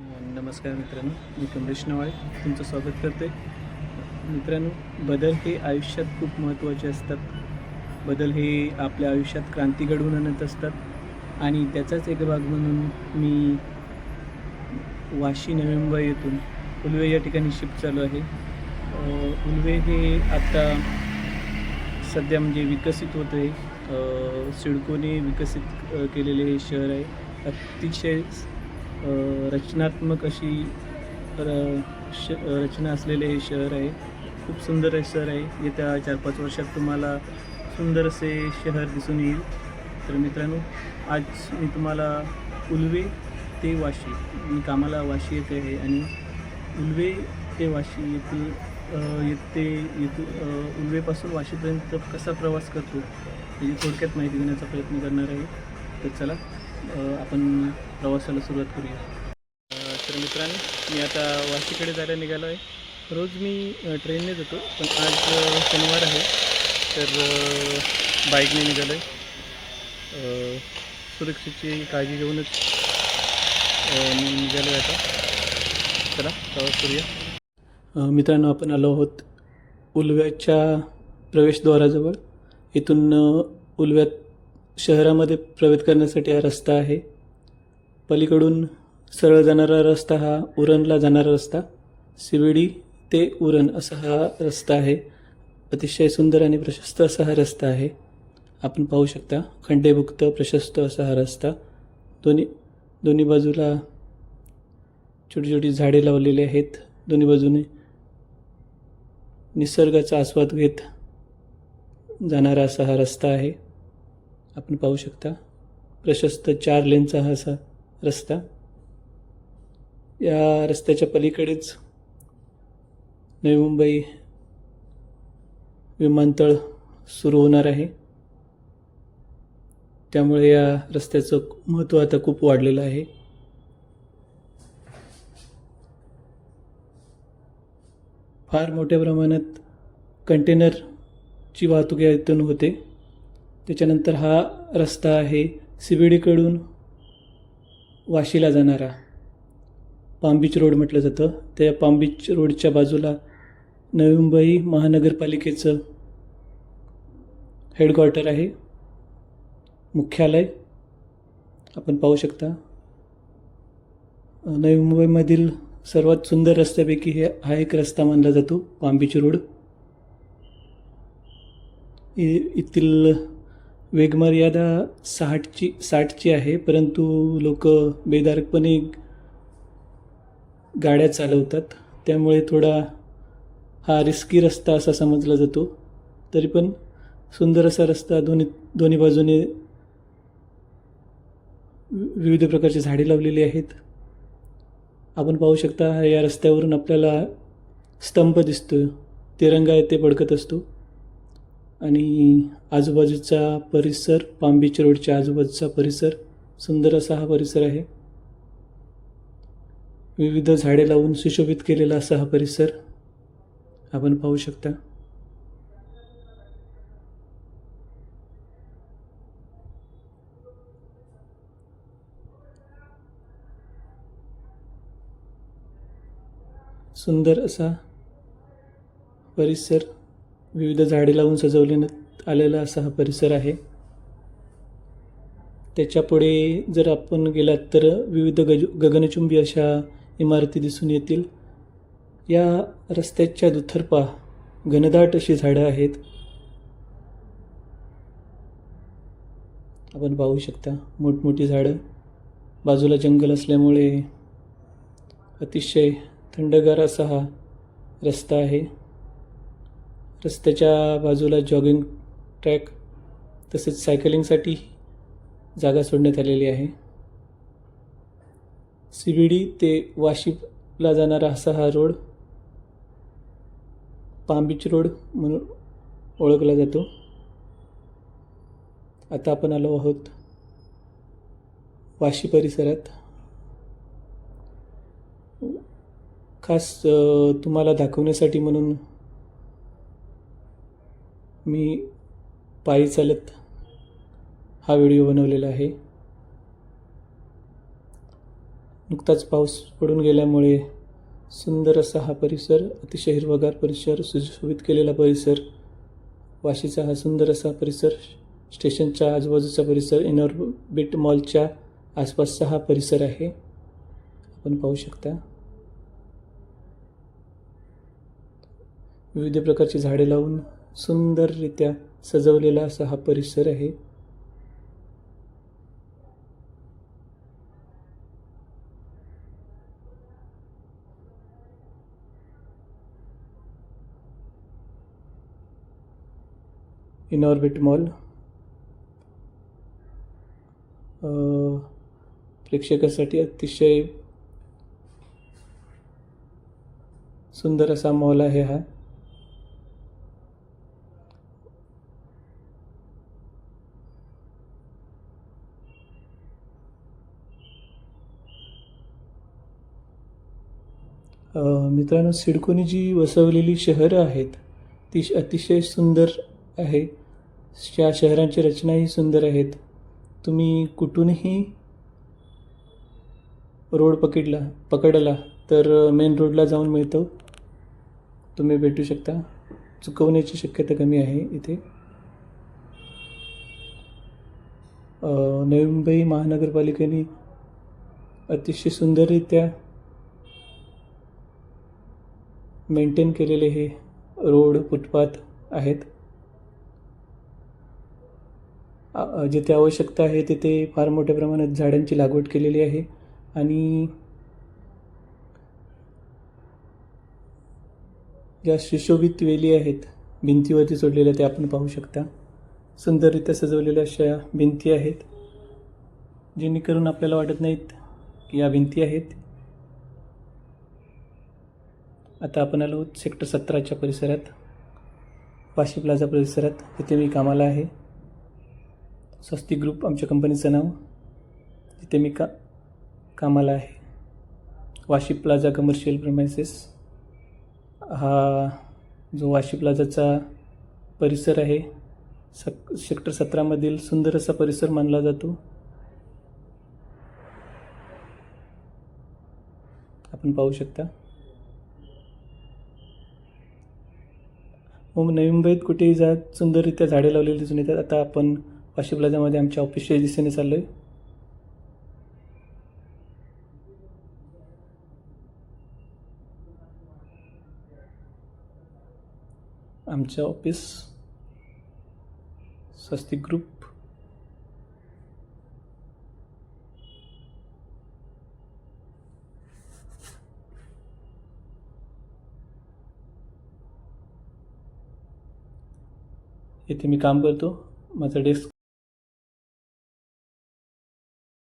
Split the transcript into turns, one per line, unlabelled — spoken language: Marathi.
नमस्कार मित्रांनो मी कमलेश नवाळे तुमचं स्वागत करते. मित्रांनो बदल हे आयुष्यात खूप महत्त्वाचे असतात. बदल हे आपल्या आयुष्यात क्रांती घडवून आणत असतात. आणि त्याचाच एक भाग म्हणून मी वाशी नवी मुंबई येथून उलवे या ठिकाणी शिफ्ट चालू आहे. उलवे हे आत्ता सध्या म्हणजे विकसित होत आहे. सिडकोने विकसित केलेले हे शहर आहे. अतिशय रचनात्मक अशी र- श रचना असलेले हे शहर आहे. खूप सुंदर हे शहर आहे. येत्या चार पाच वर्षात तुम्हाला सुंदर असे शहर दिसून येईल. तर मित्रांनो आज मी तुम्हाला उलवे ते वाशी मी कामाला वाशी येथे आहे आणि उलवे ते वाशी येथील येते येथे उलवेपासून वाशीपर्यंत कसा प्रवास करतो याची थोडक्यात माहिती देण्याचा प्रयत्न करणार आहे. तर चला आपण प्रवासाला सुरुवात करूया. तर मित्रांनो मी आता वाशीकडे जायला निघालो आहे रोज मी ट्रेनने जातो पण आज शनिवार आहे. तर बाईकने निघालो आहे सुरक्षेची काळजी घेऊनच मी निघालो आहे आता. चला प्रवास करूया. मित्रांनो आपण आलो आहोत उलव्याच्या प्रवेशद्वाराजवळ. इथून उलव्यात शहरामध्ये प्रवेश करण्यासाठी हा रस्ता आहे. पलीकडून सरळ जाणारा रस्ता हा उरणला जाणारा रस्ता. सिविडी ते उरण असा हा रस्ता आहे. अतिशय सुंदर आणि प्रशस्त असा हा रस्ता आहे. आपण पाहू शकता खंडेभुक्त प्रशस्त असा हा रस्ता. दोन्ही दोन्ही बाजूला छोटी छोटी झाडे लावलेली आहेत. दोन्ही बाजूने निसर्गाचा आस्वाद घेत जाणारा असा हा रस्ता आहे. आपण पाहू शकता प्रशस्त चार लेनचा हा असा रस्ता. या रस्त्याच्या पलीकडेच नवी मुंबई विमानतळ सुरू होणार आहे. त्यामुळे या रस्त्याचं महत्त्व आता खूप वाढलेलं आहे. फार मोठ्या प्रमाणात कंटेनरची वाहतूक या इथून होते. त्याच्यानंतर हा रस्ता आहे सिबिडीकडून वाशीला जाणारा. पामबीच रोड म्हटलं जातं. त्या पामबीच रोडच्या बाजूला नवी मुंबई महानगरपालिकेचं हेडक्वार्टर आहे. मुख्यालय. आपण पाहू शकता. नवी मुंबईमधील सर्वात सुंदर रस्त्यापैकी हे हा एक रस्ता मानला जातो पामबीच रोड. इ- येथील वेगमर्यादा साठची साठची आहे परंतु लोक बेदारकपणे गाड्या चालवतात. त्यामुळे थोडा हा रिस्की रस्ता असा समजला जातो. तरी पण सुंदर असा रस्ता दोन्ही दोन्ही बाजूने विविध प्रकारची झाडे लावलेली आहेत. आपण पाहू शकता या रस्त्यावरून आपल्याला स्तंभ दिसतो तिरंगा येथे पडकत असतो. आणि आजूबाजूचा परिसर पामबीच रोडच्या आजूबाजूचा परिसर सुंदर असा हा परिसर आहे. विविध झाडे लावून सुशोभित केलेला असा हा परिसर आपण पाहू शकता. सुंदर असा परिसर विविध झाडे लावून सजवण्यात आलेला असा हा परिसर आहे. त्याच्यापुढे जर आपण गेलात तर विविध गज गगनचुंबी अशा इमारती दिसून येतील. या रस्त्याच्या दुथर्पा घनदाट अशी झाडं आहेत. आपण पाहू शकता मोठमोठी झाडं. बाजूला जंगल असल्यामुळे अतिशय थंडगार असा हा रस्ता आहे. रस्त्याच्या बाजूला जॉगिंग ट्रॅक तसेच सायकलिंगसाठी जागा सोडण्यात आलेली आहे. सी बी डी ते वाशीला जाणारा असा हा रोड पाम बीच रोड म्हणून ओळखला जातो. आता आपण आलो आहोत वाशी परिसरात. खास तुम्हाला दाखवण्यासाठी म्हणून मी पायी चालत हा व्हिडिओ बनवलेला आहे. नुकताच पाऊस पडून गेल्यामुळे सुंदर असा हा परिसर अतिशय हिरवागार परिसर सुशोभित केलेला परिसर वाशीचा हा सुंदर असा परिसर स्टेशनच्या आजूबाजूचा परिसर इनॉर्बिट मॉलच्या आसपासचा हा परिसर आहे. आपण पाहू शकता. विविध प्रकारची झाडे लावून सुंदररित्या सजवलेला असा हा परिसर आहे. इनॉर्बिट मॉल प्रेक्षकासाठी अतिशय सुंदर असा मॉल आहे हा. मित्रांनो सिडकोनी जी वसवलेली शहरं आहेत ती श- अतिशय सुंदर आहे. त्या शहरांची रचनाही सुंदर आहेत. तुम्ही कुठूनही रोड पकडला पकडला तर मेन रोडला जाऊन मिळतो. तुम्ही भेटू शकता. चुकवण्याची शक्यता कमी आहे इथे. नवी मुंबई महानगरपालिकेने अतिशय सुंदररित्या मेंटेन केलेले हे रोड फुटपाथ आहेत. जिथे आवश्यकता आहे तिथे फार मोठ्या प्रमाणात झाडांची लागवड केलेली आहे. आणि ज्या सुशोभित वेली आहेत भिंतीवरती सोडलेल्या त्या आपण पाहू शकता. सुंदररित्या सजवलेल्या अशा भिंती आहेत जेणेकरून आपल्याला वाटत नाहीत की या भिंती आहेत. आता आपण आलो सेक्टर सतराच्या परिसरात. वाशी प्लाझा परिसरात. तिथे मी कामाला आहे. स्वस्ती ग्रुप आमच्या कंपनीचं नाव. तिथे मी का कामाला आहे. वाशी प्लाझा कमर्शियल प्रमायसेस हा जो वाशी प्लाझाचा परिसर आहे सक सेक्टर सतरामधील सुंदर असा परिसर मानला जातो. आपण पाहू शकता. मग नवी मुंबईत कुठेही जा सुंदररित्या झाडे लावलेली दिसून येतात. आता आपण वाशी प्लाझामध्ये आमच्या ऑफिसच्या दिशेने चाललो आहे आमचं ऑफिस स्वस्तिक ग्रुप इथे मी काम करतो. माझं डेस्क